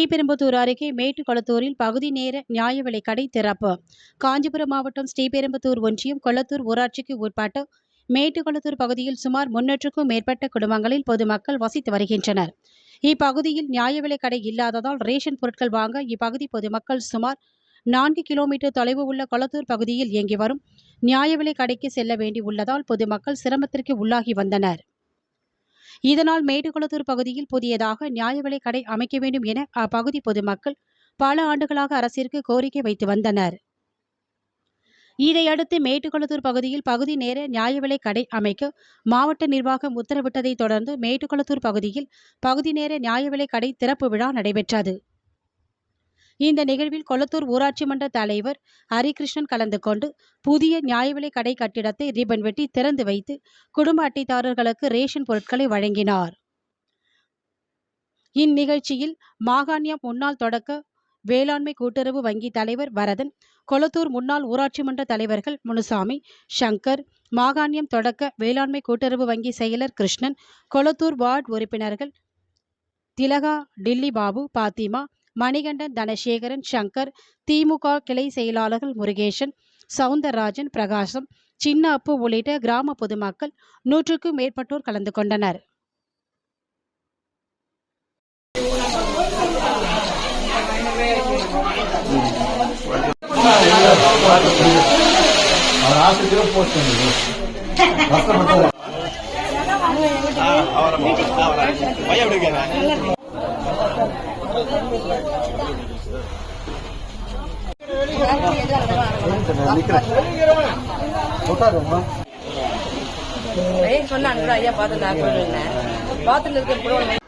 ஸ்ரீபெரும்புத்தூர் அருகே மேட்டுக்குளத்தூரில் பகுதி நேர நியாய விலை கடை திறப்பு. காஞ்சிபுரம் மாவட்டம் ஸ்ரீபெரும்புத்தூர் ஒன்றியம் கொளத்தூர் ஊராட்சிக்கு உட்பட்ட மேட்டுக்குளத்தூர் பகுதியில் சுமார் முன்னூற்றுக்கும் மேற்பட்ட குடும்பங்களில் பொதுமக்கள் வசித்து வருகின்றனர். இப்பகுதியில் நியாய விலை கடை இல்லாததால் ரேஷன் பொருட்கள் வாங்க இப்பகுதி பொதுமக்கள் சுமார் நான்கு கிலோமீட்டர் தொலைவு உள்ள கொளத்தூர் பகுதியில் இயங்கி வரும் நியாய விலை கடைக்கு செல்ல வேண்டி உள்ளதால் பொதுமக்கள் சிரமத்திற்கு உள்ளாகி வந்தனர். இதனால் மேட்டுக்குளத்தூர் பகுதியில் புதியதாக நியாய விலை கடை அமைக்க வேண்டும் என அப்பகுதி பொதுமக்கள் பல ஆண்டுகளாக அரசிற்கு கோரிக்கை வைத்து வந்தனர். இதையடுத்து மேட்டுக்குளத்தூர் பகுதியில் பகுதி நேர நியாய விலை கடை அமைக்க மாவட்ட நிர்வாகம் உத்தரவிட்டதைத் தொடர்ந்து மேட்டுக்குளத்தூர் பகுதியில் பகுதி நேர நியாய விலை கடை திறப்பு விழா நடைபெற்றது. இந்த நிகழ்வில் கொளத்தூர் ஊராட்சி மன்ற தலைவர் ஹரிகிருஷ்ணன் கலந்து கொண்டு புதிய நியாயவிலை கடை கட்டிடத்தை ரிபன் வெட்டி திறந்து வைத்து குடும்ப அட்டைதாரர்களுக்கு ரேஷன் பொருட்களை வழங்கினார். இந்நிகழ்ச்சியில் மாகாண்யம் முன்னாள் தொடக்க வேளாண்மை கூட்டுறவு வங்கி தலைவர் வரதன் கொளத்தூர் முன்னாள் ஊராட்சி மன்ற தலைவர்கள் முனுசாமி சங்கர் மாகாண்யம் தொடக்க வேளாண்மை கூட்டுறவு வங்கி செயலர் கிருஷ்ணன் கொளத்தூர் வார்டு உறுப்பினர்கள் திலகா டில்லி பாபு பாத்திமா மணிகண்டன் தனசேகரன் சங்கர் திமுக கிளை செயலாளர்கள் முருகேசன் சவுந்தரராஜன் பிரகாசம் சின்ன அப்பு உள்ளிட்ட கிராம பொதுமக்கள் நூற்றுக்கும் மேற்பட்டோர் கலந்து கொண்டனர். அவரை பையன் எப்படி இருக்காரு போட்டாருமா ஐயா பார்த்து நான் சொல்லுங்க பார்த்துட்டு இருக்க